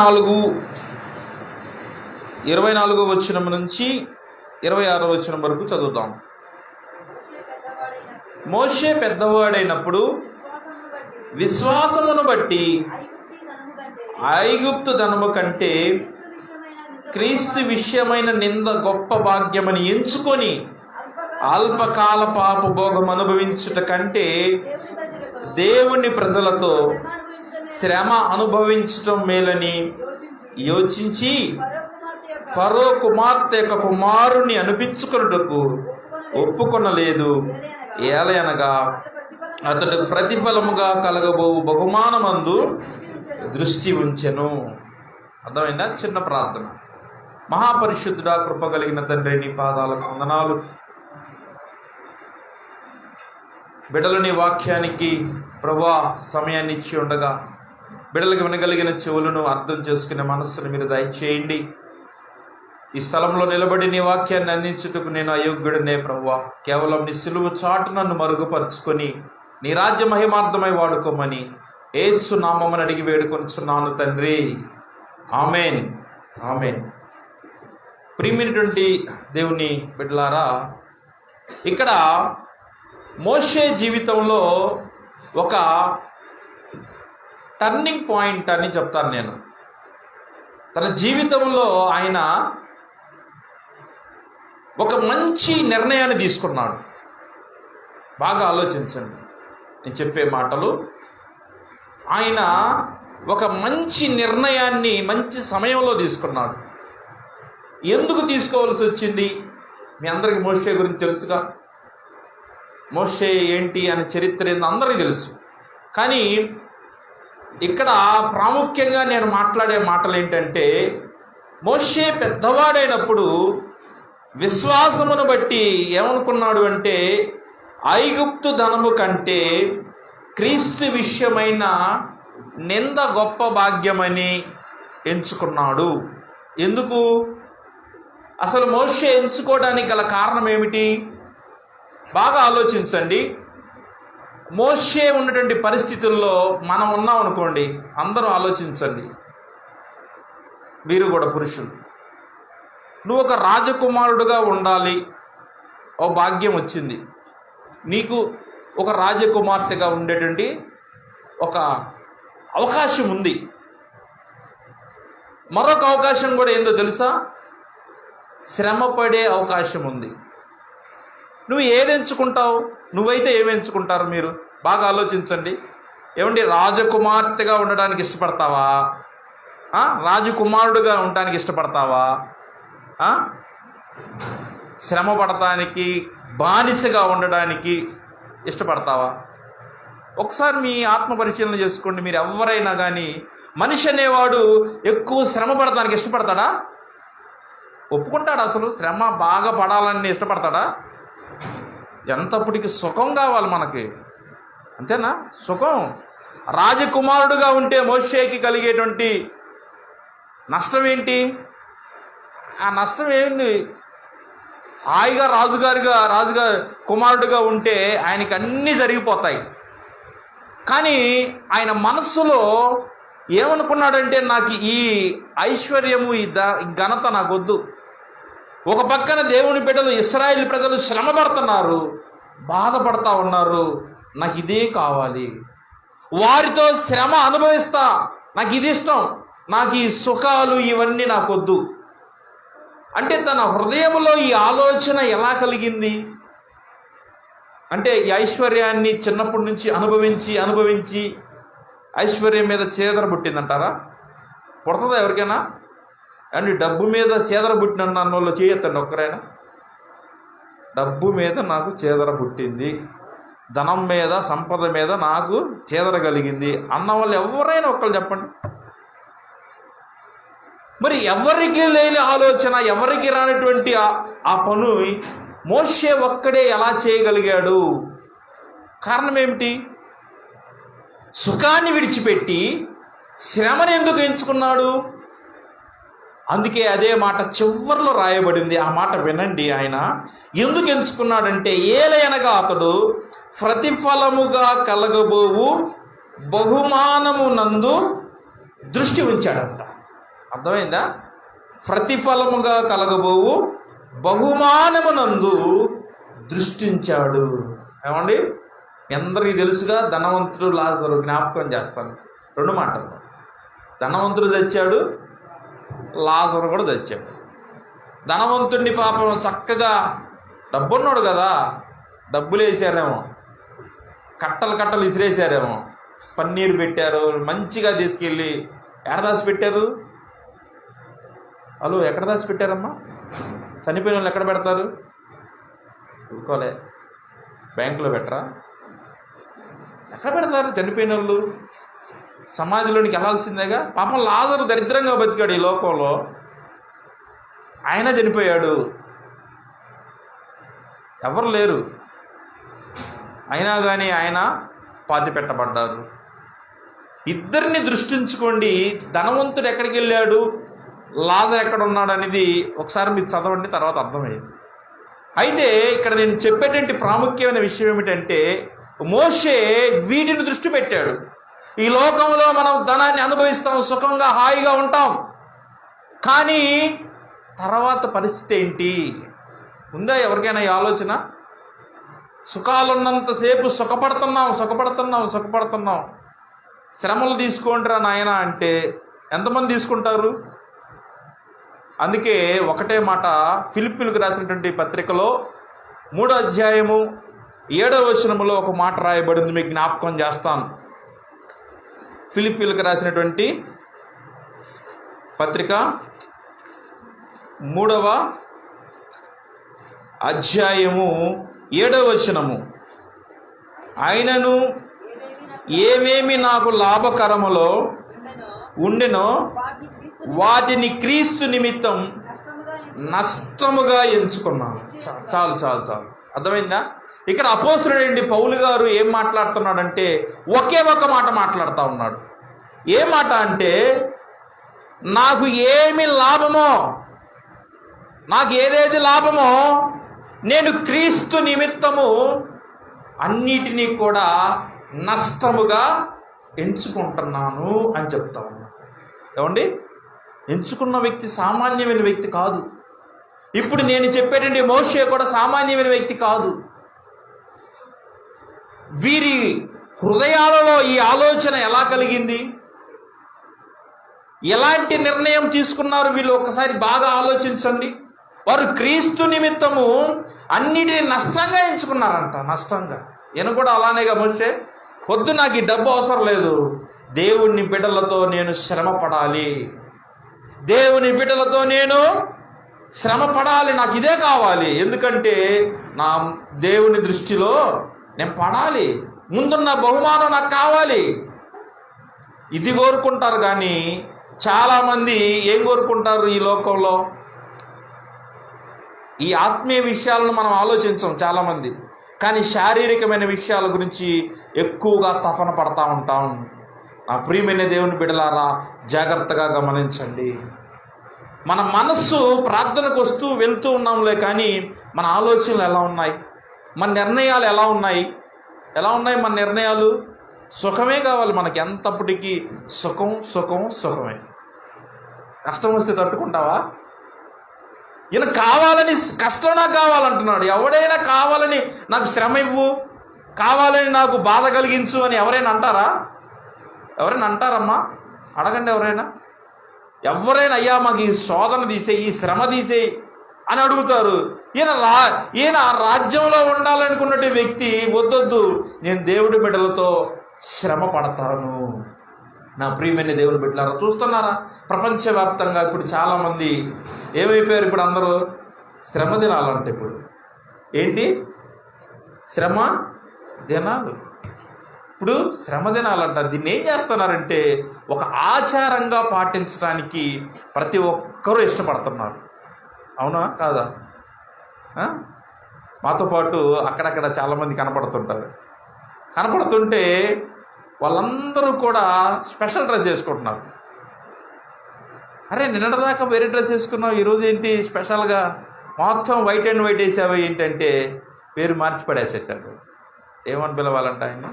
నాలుగు ఇరవై నాలుగో వచనం నుంచి ఇరవై ఆరో వచనం వరకు చదువుతాం. మోషే పెద్దవాడైనప్పుడు విశ్వాసమును బట్టి ఐగుప్తు ధనము కంటే క్రీస్తు విషయమైన నింద గొప్ప భాగ్యమని ఎంచుకొని అల్పకాల పాప భోగం అనుభవించుట కంటే దేవుని ప్రజలతో శ్రమ అనుభవించటం మేలని యోచించి ఫరో కుమార్తె యొక్క కుమారుని అనిపించుకున్నటకు ఒప్పుకొనలేదు. ఏలయనగా అతడు ప్రతిఫలముగా కలగబో బహుమానమందు దృష్టి ఉంచెను. అర్థమైందా? చిన్న ప్రార్థన. మహాపరిశుద్ధుడా కృప కలిగిన తండ్రి నీ పాదాలకు వందనాలు. బిడలని వాక్యానికి ప్రభా సమయాన్ని ఇచ్చి ఉండగా బిడలకు వినగలిగిన చెవులను అర్థం చేసుకునే మనస్సును మీరు దయచేయండి. ఈ స్థలంలో నిలబడి నీ వాక్యాన్ని అందించుటకు నేను అయోగ్యుడనే ప్రవ్వా కేవలం నీ సులువు చాటు నన్ను మరుగుపరుచుకొని నీ రాజ్య మహిమార్థమై వాడుకోమని ఏసు నామమని అడిగి వేడుకొంచున్నాను తండ్రి. ఆమెన్. ఆమెన్. ప్రియమైనటువంటి దేవుని బిడ్డలారా ఇక్కడ మోషే జీవితంలో ఒక టర్నింగ్ పాయింట్ అని చెప్తాను నేను. తన జీవితంలో ఆయన ఒక మంచి నిర్ణయాన్ని తీసుకున్నాడు. బాగా ఆలోచించండి. నేను చెప్పే మాటలు ఆయన ఒక మంచి నిర్ణయాన్ని మంచి సమయంలో తీసుకున్నాడు. ఎందుకు తీసుకోవాల్సి వచ్చింది? మీ అందరికీ మోషే గురించి తెలుసుగా? మోషే ఏంటి అనే చరిత్ర ఏందో అందరికీ తెలుసు. కానీ ఇక్కడ ప్రాముఖ్యంగా నేను మాట్లాడే మాటలు ఏంటంటే మోషే పెద్దవాడైనప్పుడు విశ్వాసమును బట్టి ఏమనుకున్నాడు అంటే ఐగుప్తు ధనము కంటే క్రీస్తు విషయమైన నింద గొప్ప భాగ్యమని ఎంచుకున్నాడు. ఎందుకు? అసలు మోషే ఎంచుకోవడానికి గల కారణం ఏమిటి? బాగా ఆలోచించండి. మోషే ఉన్నటువంటి పరిస్థితుల్లో మనం ఉన్నాం అనుకోండి అందరూ ఆలోచించండి. మీరు కూడా పురుషులు. నువ్వు ఒక రాజకుమారుడుగా ఉండాలి. ఓ భాగ్యం వచ్చింది. నీకు ఒక రాజకుమార్తెగా ఉండేటువంటి ఒక అవకాశం ఉంది. మరొక అవకాశం కూడా ఏందో తెలుసా? శ్రమపడే అవకాశం ఉంది. నువ్వు ఏది ఎంచుకుంటావు? నువ్వైతే ఏమి ఎంచుకుంటారు మీరు? బాగా ఆలోచించండి. ఏమండి రాజకుమార్తెగా ఉండడానికి ఇష్టపడతావా? రాజకుమారుడుగా ఉండడానికి ఇష్టపడతావా? శ్రమ పడటానికి బానిసగా ఉండడానికి ఇష్టపడతావా? ఒకసారి మీ ఆత్మ పరిశీలన చేసుకోండి. మీరు ఎవరైనా కానీ మనిషి అనేవాడు ఎక్కువ శ్రమ పడటానికి ఇష్టపడతాడా? ఒప్పుకుంటాడు అసలు? శ్రమ బాగా పడాలని ఇష్టపడతాడా? ఎంతప్పటికి సుఖం కావాలి మనకి? అంతేనా? సుఖం. రాజకుమారుడుగా ఉంటే మోషేకి కలిగేటువంటి నష్టం ఏంటి? ఆ నష్టం ఏంటి హాయిగా రాజుగారిగా రాజుగారు కుమారుడుగా ఉంటే ఆయనకి అన్నీ జరిగిపోతాయి. కానీ ఆయన మనస్సులో ఏమనుకున్నాడంటే నాకు ఈ ఐశ్వర్యము ఈ ద ఈ ఘనత నాకొద్దు. ఒక పక్కన దేవుని బిడ్డలు ఇస్రాయిల్ ప్రజలు శ్రమ పడుతున్నారు బాధపడతా ఉన్నారు. నాకు ఇదే కావాలి. వారితో శ్రమ అనుభవిస్తా. నాకు ఇది ఇష్టం. నాకు ఈ సుఖాలు ఇవన్నీ నాకొద్దు. అంటే తన హృదయంలో ఈ ఆలోచన ఎలా కలిగింది? అంటే ఈ ఐశ్వర్యాన్ని చిన్నప్పటి నుంచి అనుభవించి అనుభవించి ఐశ్వర్యం మీద చేదర పుట్టిందంటారా? పుడుతుందా ఎవరికైనా? కానీ డబ్బు మీద చేదర పుట్టిన నన్ను వాళ్ళు చేయొద్దండి ఒక్కరైనా. డబ్బు మీద నాకు చేదర పుట్టింది. ధనం మీద సంపద మీద నాకు చేదర కలిగింది. అన్న వాళ్ళు ఎవరైనా ఒక్కరు చెప్పండి. మరి ఎవరికి లేని ఆలోచన ఎవరికి రానటువంటి ఆ పను మోషే ఒక్కడే ఎలా చేయగలిగాడు? కారణం ఏమిటి? సుఖాన్ని విడిచిపెట్టి శ్రమను ఎందుకు ఎంచుకున్నాడు? అందుకే అదే మాట చివర్లో రాయబడింది. ఆ మాట వినండి ఆయన. ఎందుకు ఎంచుకున్నాడంటే ఏలయనగా అతడు ప్రతిఫలముగా కలగబోవు బహుమానము నందు దృష్టి ఉంచాడంట. అర్థమైందా? ప్రతిఫలముగా కలగబోవు బహుమానమునందు దృష్టించాడు ఏమండి? అందరికీ తెలుసుగా? ధనవంతుడు లాజరు జ్ఞాపకం చేస్తాను. రెండు మాటలు. ధనవంతుడు తెచ్చాడు లాజరు కూడా తెచ్చాడు. ధనవంతుడిని పాపం చక్కగా డబ్బున్నాడు కదా డబ్బులు వేసారేమో కట్టలు కట్టలు విసిరేసారేమో పన్నీరు పెట్టారు మంచిగా తీసుకెళ్ళి ఎక్కడ దాచి పెట్టారు. హలో ఎక్కడ దాచి పెట్టారమ్మా? చనిపోయిన వాళ్ళు ఎక్కడ పెడతారు? ఊరుకోలే. బ్యాంకులో పెట్టరా? ఎక్కడ పెడతారు? చనిపోయిన వాళ్ళు? సమాధిలోనికి వెళ్ళాల్సిందేగా పాపం లాజరు దరిద్రంగా బతికాడు ఈ లోకంలో. ఆయన చనిపోయాడు. ఎవరు లేరు. అయినా కానీ ఆయన పాతి పెట్టబడ్డారు ఇద్దరిని దృష్టించుకోండి. ధనవంతుడు ఎక్కడికి వెళ్ళాడు? లాజర్ ఎక్కడ ఉన్నాడు అనేది ఒకసారి మీరు చదవండి తర్వాత అర్థమైంది. అయితే ఇక్కడ నేను చెప్పేటువంటి ప్రాముఖ్యమైన విషయం ఏమిటంటే మోషే వీటిని దృష్టి పెట్టాడు. ఈ లోకంలో మనం ధనాన్ని అనుభవిస్తాం సుఖంగా హాయిగా ఉంటాం. కానీ తర్వాత పరిస్థితి ఏంటి? ఉందా ఎవరికైనా ఈ ఆలోచన? సుఖాలున్నంతసేపు సుఖపడుతున్నాం సుఖపడుతున్నాం సుఖపడుతున్నాం. శ్రమలు తీసుకోండిరా నాయన అంటే ఎంతమంది తీసుకుంటారు? అందుకే ఒకటే మాట ఫిలిపిన్లకు రాసినటువంటి పత్రికలో మూడో అధ్యాయము ఏడవ వచనములో ఒక మాట రాయబడింది మీకు జ్ఞాపకం చేస్తాను. ఫిలిపిన్లకు రాసినటువంటి పత్రిక మూడవ అధ్యాయము ఏడవ వచనము. ఆయనను ఏమేమి నాకు లాభకరములో ఉండెనో వాటిని క్రీస్తు నిమిత్తం నష్టముగా ఎంచుకున్నాను. చాలు చాలు చాలు. అర్థమైందా? ఇక్కడ అపోస్తుడేంటి పౌలు గారు ఏం మాట్లాడుతున్నాడంటే ఒకే ఒక మాట మాట్లాడుతూ ఉన్నాడు. ఏ మాట అంటే నాకు ఏమి లాభమో నాకు ఏదేది లాభమో నేను క్రీస్తు నిమిత్తము అన్నిటినీ కూడా నష్టముగా ఎంచుకుంటున్నాను అని చెప్తా ఉన్నా. ఏమండి? ఎంచుకున్న వ్యక్తి సామాన్యమైన వ్యక్తి కాదు. ఇప్పుడు నేను చెప్పేటండి మోషే కూడా సామాన్యమైన వ్యక్తి కాదు. వీరి హృదయాలలో ఈ ఆలోచన ఎలా కలిగింది? ఎలాంటి నిర్ణయం తీసుకున్నారు వీళ్ళు? ఒకసారి బాగా ఆలోచించండి. వారు క్రీస్తు నిమిత్తము అన్నిటిని నష్టంగా ఎంచుకున్నారంట నష్టంగా. నేను కూడా అలానే గమనిస్తే వద్దు నాకు ఈ డబ్బు అవసరం లేదు. దేవుని బిడ్డలతో నేను శ్రమ పడాలి దేవుని బిడ్డలతో నేను శ్రమ పడాలి నాకు ఇదే కావాలి. ఎందుకంటే నా దేవుని దృష్టిలో నేను పడాలి. ముందున్న బహుమానం నాకు కావాలి. ఇది కోరుకుంటారు కానీ చాలామంది ఏం కోరుకుంటారు ఈ లోకంలో? ఈ ఆత్మీయ విషయాలను మనం ఆలోచించం చాలామంది. కానీ శారీరకమైన విషయాల గురించి ఎక్కువగా తపన పడతా ఉంటాం. నా ప్రియమైన దేవుని బిడలారా జాగ్రత్తగా గమనించండి. మన మనస్సు ప్రార్థనకు వస్తూ వెళ్తూ ఉన్నాంలే కానీ మన ఆలోచనలు ఎలా ఉన్నాయి? మన నిర్ణయాలు ఎలా ఉన్నాయి? ఎలా ఉన్నాయి మన నిర్ణయాలు? సుఖమే కావాలి మనకి. ఎంతప్పటికీ సుఖం సుఖం సుఖమే. కష్టం వస్తే తట్టుకుంటావా? ఈయన కావాలని కష్టం నాకు కావాలంటున్నాడు. ఎవడైనా కావాలని నాకు శ్రమ ఇవ్వు కావాలని నాకు బాధ కలిగించు అని ఎవరైనా అంటారా? ఎవరైనా అంటారమ్మా? అడగండి ఎవరైనా. ఎవరైనా అయ్యా మాకు ఈ శోధన తీసే ఈ శ్రమ తీసే అని అడుగుతారు. ఈయన రా ఈయన రాజ్యంలో ఉండాలనుకున్నట్టు వ్యక్తి వద్దొద్దు. నేను దేవుడి బిడ్డలతో శ్రమ పడతాను. నా ప్రియమైన దేవుని బిడ్డలారా చూస్తున్నారా? ప్రపంచవ్యాప్తంగా ఇప్పుడు చాలామంది ఏమైపోయారు ఇప్పుడు అందరూ? శ్రమ దినాలంటే ఇప్పుడు. ఏంటి? శ్రమ దినాలు. ఇప్పుడు శ్రమ దినాలంట దీన్ని ఏం చేస్తున్నారంటే ఒక ఆచారంగా పాటించడానికి ప్రతి ఒక్కరూ ఇష్టపడుతున్నారు. అవునా? కాదా? మాతో పాటు అక్కడక్కడ చాలామంది కనపడుతుంటారు. కనపడుతుంటే వాళ్ళందరూ కూడా స్పెషల్ డ్రెస్ వేసుకుంటున్నారు. అరే నిన్నటిదాకా వేరే డ్రెస్ వేసుకున్నావు ఈరోజు ఏంటి స్పెషల్గా? మొత్తం వైట్ అండ్ వైట్ వేసావు ఏంటంటే పేరు మార్చి పడేసేసాడు. ఏమని పిలవాలంట ఆయన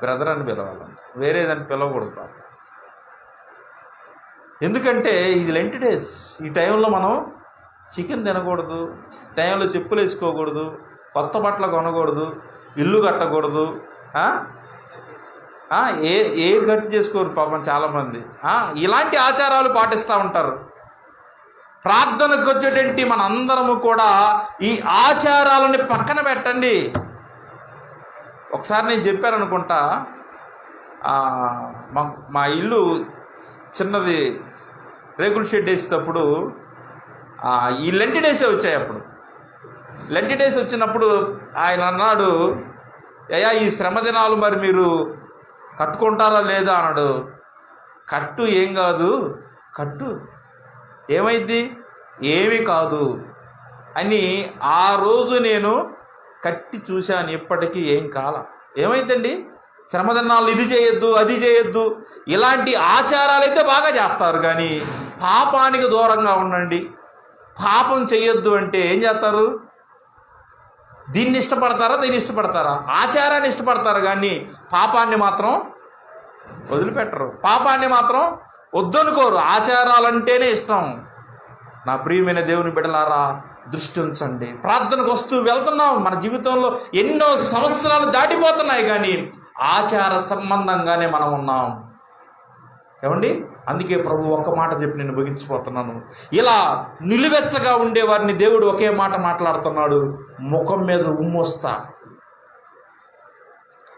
బ్రదర్ అని పిలవాలంట. వేరేదని పిలవకూడదు పాపం. ఎందుకంటే ఇది లెంటి డేస్. ఈ టైంలో మనం చికెన్ తినకూడదు టైంలో చెప్పులు వేసుకోకూడదు కొత్త బట్టలు కొనకూడదు ఇల్లు కట్టకూడదు ఏ ఏ గట్టి చేసుకోరు పాపం చాలామంది. ఇలాంటి ఆచారాలు పాటిస్తూ ఉంటారు. ప్రార్థనకు వచ్చేటువంటి మన అందరము కూడా ఈ ఆచారాలని పక్కన పెట్టండి. ఒకసారి నేను చెప్పారనుకుంటా మా మా ఇల్లు చిన్నది రేకుల షెడ్ వేసేటప్పుడు ఈ లెంటి డేసే వచ్చాయి అప్పుడు. లెంటి డేస్ వచ్చినప్పుడు ఆయన అన్నాడు అయ్యా ఈ శ్రమ దినాలు మరి మీరు కట్టుకుంటారా లేదా? అన్నాడు. కట్టు ఏం కాదు కట్టు ఏమైంది ఏమి కాదు అని ఆ రోజు నేను కట్టి చూశాను ఇప్పటికీ ఏం కాల. ఏమైందండి? శ్రమదన్నాలు ఇది చేయొద్దు అది చేయొద్దు ఇలాంటి ఆచారాలు అయితే బాగా చేస్తారు కానీ పాపానికి దూరంగా ఉండండి. పాపం చేయొద్దు అంటే ఏం చేస్తారు? దీన్ని ఇష్టపడతారా? దీన్ని ఇష్టపడతారా? ఆచారాన్ని ఇష్టపడతారు కానీ పాపాన్ని మాత్రం వదిలిపెట్టరు. పాపాన్ని మాత్రం వద్దనుకోరు. ఆచారాలంటేనే ఇష్టం. నా ప్రియమైన దేవుని బిడలారా దృష్టి ఉంచండి. ప్రార్థనకు వస్తూ వెళ్తున్నాం. మన జీవితంలో ఎన్నో సంవత్సరాలు దాటిపోతున్నాయి కానీ ఆచార సంబంధంగానే మనం ఉన్నాం. ఏమండి? అందుకే ప్రభు ఒక్క మాట చెప్పి నేను ముగించిపోతున్నాను ఇలా నిలువెచ్చగా ఉండే వారిని దేవుడు ఒకే మాట మాట్లాడుతున్నాడు ముఖం మీద ఉమ్మొస్తా.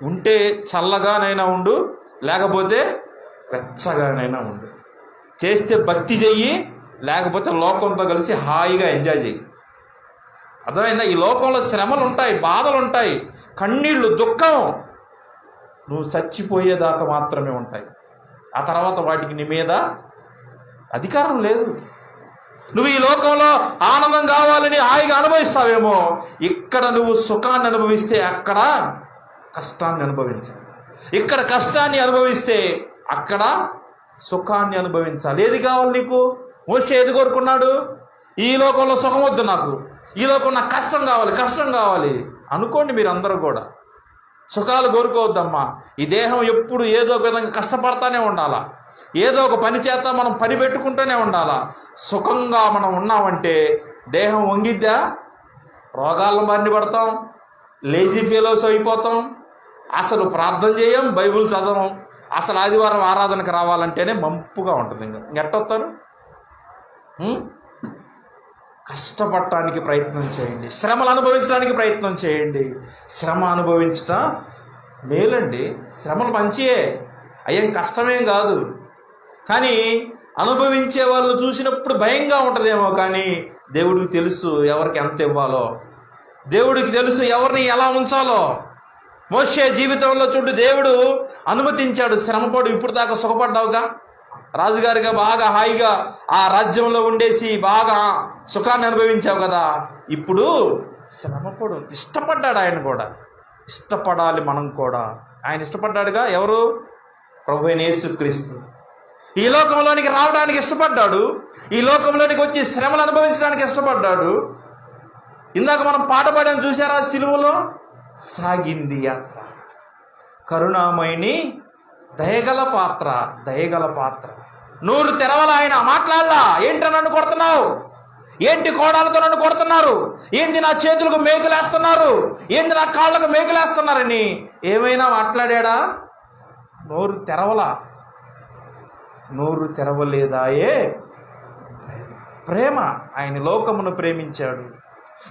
ఉంటే చల్లగానైనా ఉండు లేకపోతే వెచ్చగానైనా ఉండు. చేస్తే భక్తి చెయ్యి లేకపోతే లోకంతో కలిసి హాయిగా ఎంజాయ్ చెయ్యి. అర్థమైందా? ఈ లోకంలో శ్రమలు ఉంటాయి బాధలు ఉంటాయి కన్నీళ్ళు దుఃఖం. నువ్వు చచ్చిపోయేదాకా మాత్రమే ఉంటాయి. ఆ తర్వాత వాటికి నీ మీద అధికారం లేదు. నువ్వు ఈ లోకంలో ఆనందం కావాలని హాయిగా అనుభవిస్తావేమో. ఇక్కడ నువ్వు సుఖాన్ని అనుభవిస్తే అక్కడ కష్టాన్ని అనుభవించాలి. ఇక్కడ కష్టాన్ని అనుభవిస్తే అక్కడ సుఖాన్ని అనుభవించాలి. ఏది కావాలి నీకు? మోసే ఏది కోరుకున్నాడు? ఈ లోకంలో సుఖం వద్దు నాకు. ఈ లోకం నాకు కష్టం కావాలి కష్టం కావాలి. అనుకోండి మీరు అందరూ కూడా. సుఖాలు కోరుకోవద్దమ్మా. ఈ దేహం ఎప్పుడు ఏదో ఒక విధంగా కష్టపడతానే ఉండాలా? ఏదో ఒక పని చేత మనం పని పెట్టుకుంటూనే ఉండాలా? సుఖంగా మనం ఉన్నామంటే దేహం వంగిద్దా? రోగాలను బారిన పడతాం లేజీ ఫీలోస్ అయిపోతాం. అసలు ప్రార్థన చేయం బైబిల్ చదవం. అసలు ఆదివారం ఆరాధనకు రావాలంటేనే మంపుగా ఉంటుంది. ఇంకా ఎట్టొస్తారు కష్టపడటానికి ప్రయత్నం చేయండి. శ్రమలు అనుభవించడానికి ప్రయత్నం చేయండి. శ్రమ అనుభవించటం మేలండి. శ్రమలు మంచియే. అయ్యేం కష్టమేం కాదు. కానీ అనుభవించే వాళ్ళు చూసినప్పుడు భయంగా ఉంటుందేమో కానీ దేవుడికి తెలుసు ఎవరికి ఎంత ఇవ్వాలో. దేవుడికి తెలుసు ఎవరిని ఎలా ఉంచాలో. మోషే జీవితంలో చూడు దేవుడు అనుమతించాడు. శ్రమపడు ఇప్పుడు దాకా సుఖపడ్డావుగా? రాజుగారిగా బాగా హాయిగా ఆ రాజ్యంలో ఉండేసి బాగా సుఖాన్ని అనుభవించావు కదా. ఇప్పుడు శ్రమపడు ఇష్టపడ్డాడు ఆయన కూడా. ఇష్టపడాలి మనం కూడా. ఆయన ఇష్టపడ్డాడుగా ఎవరు? ప్రభు యేసుక్రీస్తు ఈ లోకంలోనికి రావడానికి ఇష్టపడ్డాడు. ఈ లోకంలోనికి వచ్చి శ్రమలు అనుభవించడానికి ఇష్టపడ్డాడు. ఇందాక మనం పాట పాడాం చూసారా సిలువలో సాగింది యాత్ర. కరుణామయిని దయగల పాత్ర దయగల పాత్ర. నూరు తెరవల ఆయన మాట్లాడలా. ఏంటి నన్ను కొడుతున్నావు? ఏంటి కోడాలతో నన్ను కొడుతున్నారు? ఏంటి నా చేతులకు మేకులేస్తున్నారు? ఏంటి నా కాళ్ళకు మేకులేస్తున్నారని ఏమైనా మాట్లాడాడా? నోరు తెరవలా. నోరు తెరవలేదాయే? ప్రేమ. ఆయన లోకమును ప్రేమించాడు.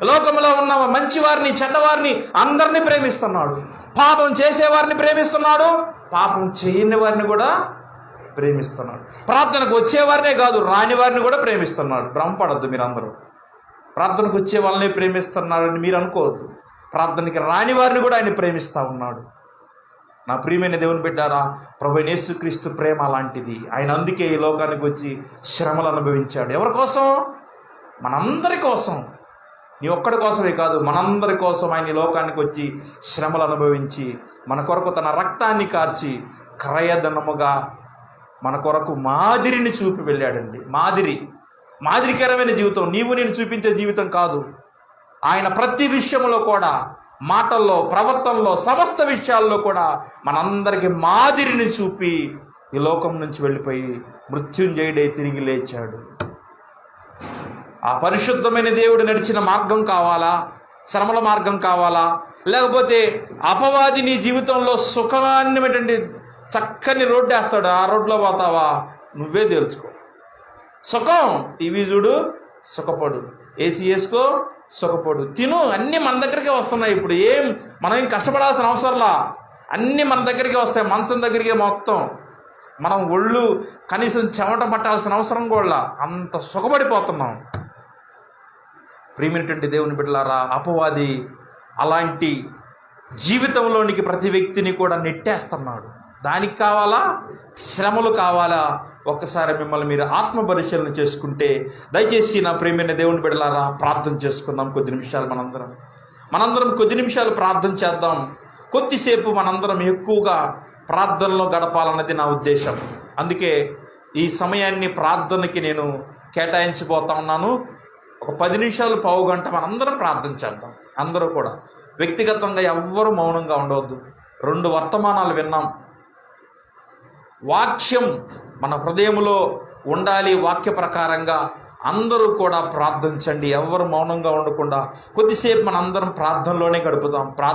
లోకములో ఉన్న మంచివారిని చెడ్డవారిని అందరినీ ప్రేమిస్తున్నాడు. పాపం చేసేవారిని ప్రేమిస్తున్నాడు. పాపం చేయని వారిని కూడా ప్రేమిస్తున్నాడు. ప్రార్థనకు వచ్చేవారినే కాదు రాని వారిని కూడా ప్రేమిస్తున్నాడు. భ్రమపడద్దు మీరందరూ. ప్రార్థనకు వచ్చే వాళ్ళని ప్రేమిస్తున్నాడని మీరు అనుకోవద్దు. ప్రార్థనకి రాని వారిని కూడా ఆయన ప్రేమిస్తూ ఉన్నాడు. నా ప్రియమైన దేవుని బిడ్డారా ప్రభు యేసుక్రీస్తు ప్రేమ అలాంటిది. ఆయన అందుకే ఈ లోకానికి వచ్చి శ్రమలు అనుభవించాడు. ఎవరి కోసం? మనందరి కోసం. నీ ఒక్కడి కోసమే కాదు మనందరి కోసం ఆయన ఈ లోకానికి వచ్చి శ్రమలు అనుభవించి మన కొరకు తన రక్తాన్ని కార్చి క్రయధనముగా మన కొరకు మాదిరిని చూపి వెళ్ళాడండి. మాదిరి. మాదిరికరమైన జీవితం. నీవు నేను చూపించే జీవితం కాదు. ఆయన ప్రతి విషయంలో కూడా మాటల్లో ప్రవర్తనలో సమస్త విషయాల్లో కూడా మనందరికి మాదిరిని చూపి ఈ లోకం నుంచి వెళ్ళిపోయి మృత్యుంజయుడై తిరిగి లేచాడు. ఆ పరిశుద్ధమైన దేవుడు నడిచిన మార్గం కావాలా? శ్రమల మార్గం కావాలా? లేకపోతే అపవాది నీ జీవితంలో సుఖాన్యమైనటువంటి చక్కని రోడ్డు వేస్తాడు. ఆ రోడ్లో పోతావా? నువ్వే తెలుసుకో సుఖం టీవీ చూడు సుఖపడు. ఏసీ వేసుకో సుఖపడు. తిను అన్నీ మన దగ్గరికే వస్తున్నాయి ఇప్పుడు. ఏం మనం ఏం కష్టపడాల్సిన అవసరంలా? అన్నీ మన దగ్గరికే వస్తాయి. మంచం దగ్గరికే మొత్తం. మనం ఒళ్ళు కనీసం చెమట పట్టాల్సిన అవసరం కూడా అంత సుఖపడిపోతున్నాం. ప్రియమైనటువంటి దేవుని బిడ్డలారా అపవాది అలాంటి జీవితంలోనికి ప్రతి వ్యక్తిని కూడా నెట్టేస్తున్నాడు. దానికి కావాలా? శ్రమలు కావాలా? ఒక్కసారి మిమ్మల్ని మీరు ఆత్మ పరిశీలన చేసుకుంటే దయచేసి నా ప్రేమైన దేవుని బిడ్డలారా ప్రార్థన చేసుకుందాం కొద్ది నిమిషాలు మనందరం. మనందరం కొద్ది నిమిషాలు ప్రార్థన చేద్దాం. కొద్దిసేపు మనందరం ఎక్కువగా ప్రార్థనలో గడపాలన్నది నా ఉద్దేశం. అందుకే ఈ సమయాన్ని ప్రార్థనకి నేను కేటాయించిపోతా ఉన్నాను. ఒక పది నిమిషాలు పావు గంట మనందరం ప్రార్థన చేద్దాం. అందరూ కూడా. వ్యక్తిగతంగా ఎవ్వరూ మౌనంగా ఉండవద్దు. రెండు వర్తమానాలు విన్నాం. వాక్యం మన హృదయంలో ఉండాలి వాక్య ప్రకారంగా అందరూ కూడా ప్రార్థించండి. ఎవరు మౌనంగా ఉండకుండా కొద్దిసేపు మనందరం ప్రార్థనలోనే గడుపుదాం. ప్రా